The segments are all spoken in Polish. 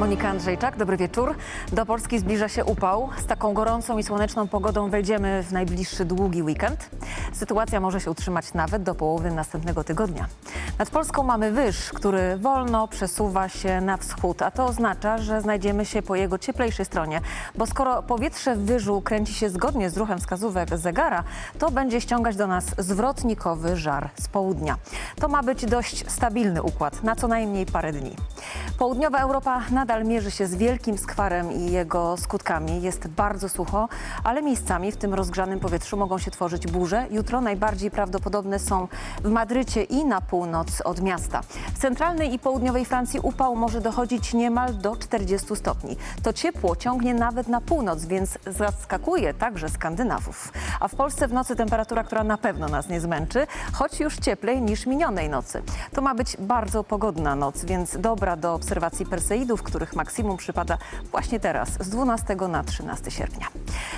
Monika Andrzejczak, dobry wieczór. Do Polski zbliża się upał. Z taką gorącą i słoneczną pogodą wejdziemy w najbliższy długi weekend. Sytuacja może się utrzymać nawet do połowy następnego tygodnia. Nad Polską mamy wyż, który wolno przesuwa się na wschód, a to oznacza, że znajdziemy się po jego cieplejszej stronie, bo skoro powietrze w wyżu kręci się zgodnie z ruchem wskazówek zegara, to będzie ściągać do nas zwrotnikowy żar z południa. To ma być dość stabilny układ na co najmniej parę dni. Południowa Europa nadal mierzy się z wielkim skwarem i jego skutkami. Jest bardzo sucho, ale miejscami w tym rozgrzanym powietrzu mogą się tworzyć burze. Jutro najbardziej prawdopodobne są w Madrycie i na północ od miasta. W centralnej i południowej Francji upał może dochodzić niemal do 40 stopni. To ciepło ciągnie nawet na północ, więc zaskakuje także Skandynawów. A w Polsce w nocy temperatura, która na pewno nas nie zmęczy, choć już cieplej niż minionej nocy. To ma być bardzo pogodna noc, więc dobra do obserwacji Perseidów, których maksimum przypada właśnie teraz, z 12 na 13 sierpnia.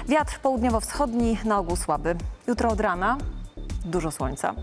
Wiatr południowo-wschodni na ogół słaby. Jutro od rana dużo słońca.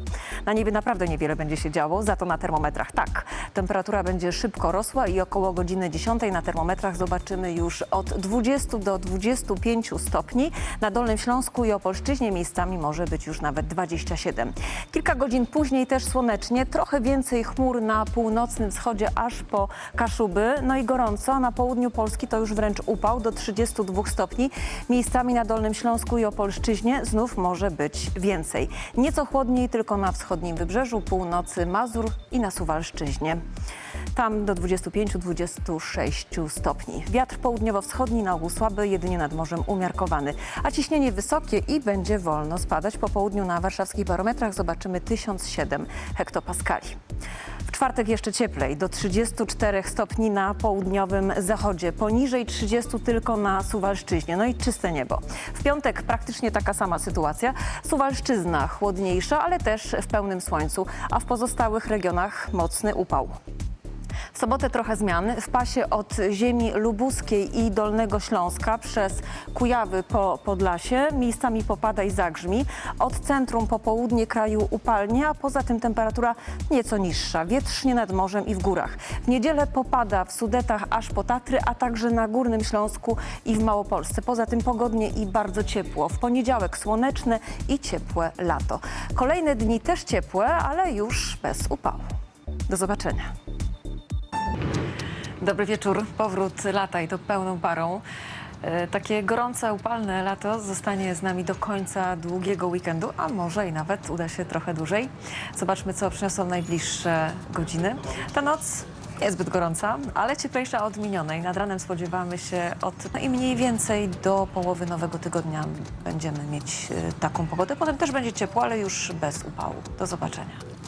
Na niebie naprawdę niewiele będzie się działo, za to na termometrach tak. Temperatura będzie szybko rosła i około godziny 10 na termometrach zobaczymy już od 20 do 25 stopni. Na Dolnym Śląsku i Opolszczyźnie miejscami może być już nawet 27. Kilka godzin później też słonecznie, trochę więcej chmur na północnym wschodzie aż po Kaszuby. No i gorąco, a na południu Polski to już wręcz upał do 32 stopni. Miejscami na Dolnym Śląsku i Opolszczyźnie znów może być więcej. Nieco chłodniej tylko na wschodnim wybrzeżu, północy Mazur i na Suwalszczyźnie. Tam do 25-26 stopni. Wiatr południowo-wschodni na ogół słaby, jedynie nad morzem umiarkowany. A ciśnienie wysokie i będzie wolno spadać. Po południu na warszawskich barometrach zobaczymy 1007 hektopaskali. Czwartek jeszcze cieplej, do 34 stopni na południowym zachodzie, poniżej 30 tylko na Suwalszczyźnie, no i czyste niebo. W piątek praktycznie taka sama sytuacja. Suwalszczyzna chłodniejsza, ale też w pełnym słońcu, a w pozostałych regionach mocny upał. Sobotę trochę zmian. W pasie od ziemi lubuskiej i Dolnego Śląska przez Kujawy po Podlasie miejscami popada i zagrzmi. Od centrum po południe kraju upalnie, a poza tym temperatura nieco niższa. Wietrznie nad morzem i w górach. W niedzielę popada w Sudetach aż po Tatry, a także na Górnym Śląsku i w Małopolsce. Poza tym pogodnie i bardzo ciepło. W poniedziałek słoneczne i ciepłe lato. Kolejne dni też ciepłe, ale już bez upału. Do zobaczenia. Dobry wieczór. Powrót lata i to pełną parą. E, Takie gorące, upalne lato zostanie z nami do końca długiego weekendu, a może i nawet uda się trochę dłużej. Zobaczmy, co przyniosą najbliższe godziny. Ta noc niezbyt gorąca, ale cieplejsza od minionej. Nad ranem spodziewamy się od no i mniej więcej do połowy nowego tygodnia będziemy mieć e, taką pogodę. Potem też będzie ciepło, ale już bez upału. Do zobaczenia.